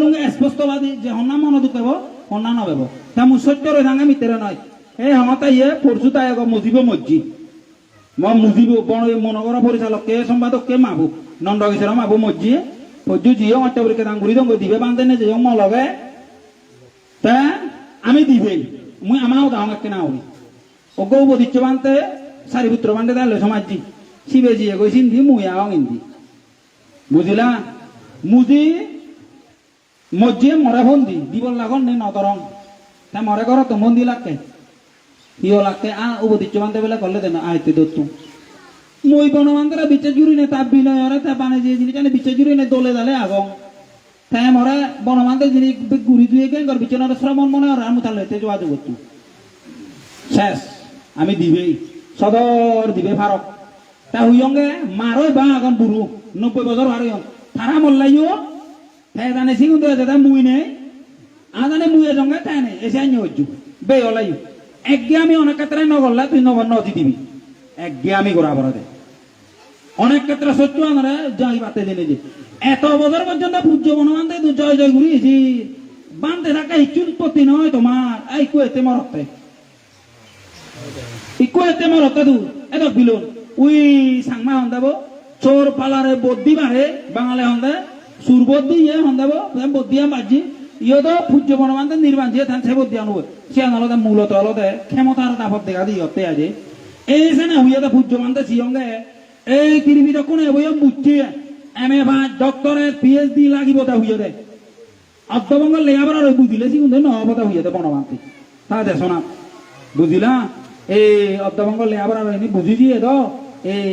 লুঙ্গে স্পষ্টবাদী যে হন্না মন দুখাব হন্না নবেব তা মু সত্য রয়ে থাঙ্গে মিতেরে নয়। এই হমতা ইয়ে পরশু তাই আগ মুজিব মজ্জি। ম মুজিব বন মনগর পরিচালক কে সম্পাদক কে মাবু নন্দ কিশোর মাবু মজ্জি। ফজ্জু জিও অট্টবরিকে দাঙ্গুরি দঙ্গ দিবে বান্ধে নে যে লগে। তা আমি দিবে। মুই আমাও দাও কে না। হই ও গৌ বদিচ্ছ বানতে সারিপুত্র বান্ধে দালে সমাজি শিবে জিয়ে কই সিন্ধি মুই আও ইন্দি। বুঝিলা মুজি মজ্জিয়ে মরে বন্দি, দিবল লাগন নে নতরং তা মরে করো তো মন্দি লাগকে ইয় লাগকে আ উপদিচ্ছ বান্ধে বেলা করলে দেন আইতে দত্তু। মই বনবান্ধরা বিচে জুড়ি নে তা বিনয় ওরে তা বানে যে জিনিস জানে বিচে জুড়ি নে, দলে দালে আগং। তাই মরে বনবান্ধে জিনিস গুড়ি দুয়ে গেন কর বিচনার শ্রমণ মনে আর আমি তাহলে এতে যোগাযোগ করতু শেষ, আমি দিবেই সদর দিবে ফারক তা হুইয়ঙ্গে মারই বা আগন বুড়ু নব্বই বছর হারিয়ন তারা মল্লাইও তাই জানে সিগুন দেওয়া দাদা মুই নেই আদানে মুয়ে জঙ্গে তাই নেই এসে আনি হজ্জু বে ওলাইও একগে আমি অনেক ক্ষেত্রে নগরলা তুই নগর নদী দিবি একগে আমি গোড়া বড় দে অনেক ক্ষেত্রে সত্য আমরা জয় বাতে দিলে যে এত বছর পর্যন্ত পূজ্য বনবান্ধে তুই জয় জয় ঘুরিয়েছি বান্ধে থাকা ইচ্ছুন পতি নয় তোমার এই কুয়েতে মরতে ইকুয়েতে মরতে তু এত বিলুন উই সাংমা হন্দাব চোর পালারে বদ্দি মারে বাঙালি হন্দে সুর বদ্দি ইয়ে হন্দাব বদ্দিয়া বাজি ইয়ে তো পূজ্য বনবান্ধে নির্বাণ যে থান সে বদ্দি আনব। সে আনলতে মূলত অলতে ক্ষমতার তাপত দেখা দি ইয়তে আছে এই সেনে হুইয়ে তো পূজ্য বান্ধে সিয়ঙ্গে এই তিরিবি কোনে বইয়ে মুচ্ছি এম এ ভাই ডক্টরের পিএইচডি লাগিব তা হুইয়ে দে। অর্ধবঙ্গ লেখাপড়া রই বুঝিলে সিগুন নহবতা হুইয়ে দে বনবান্ধে তা দেশ না বুঝিলা? এই অর্ধবঙ্গ লেখাপড়া রইনি বুঝিছি এ তো। এই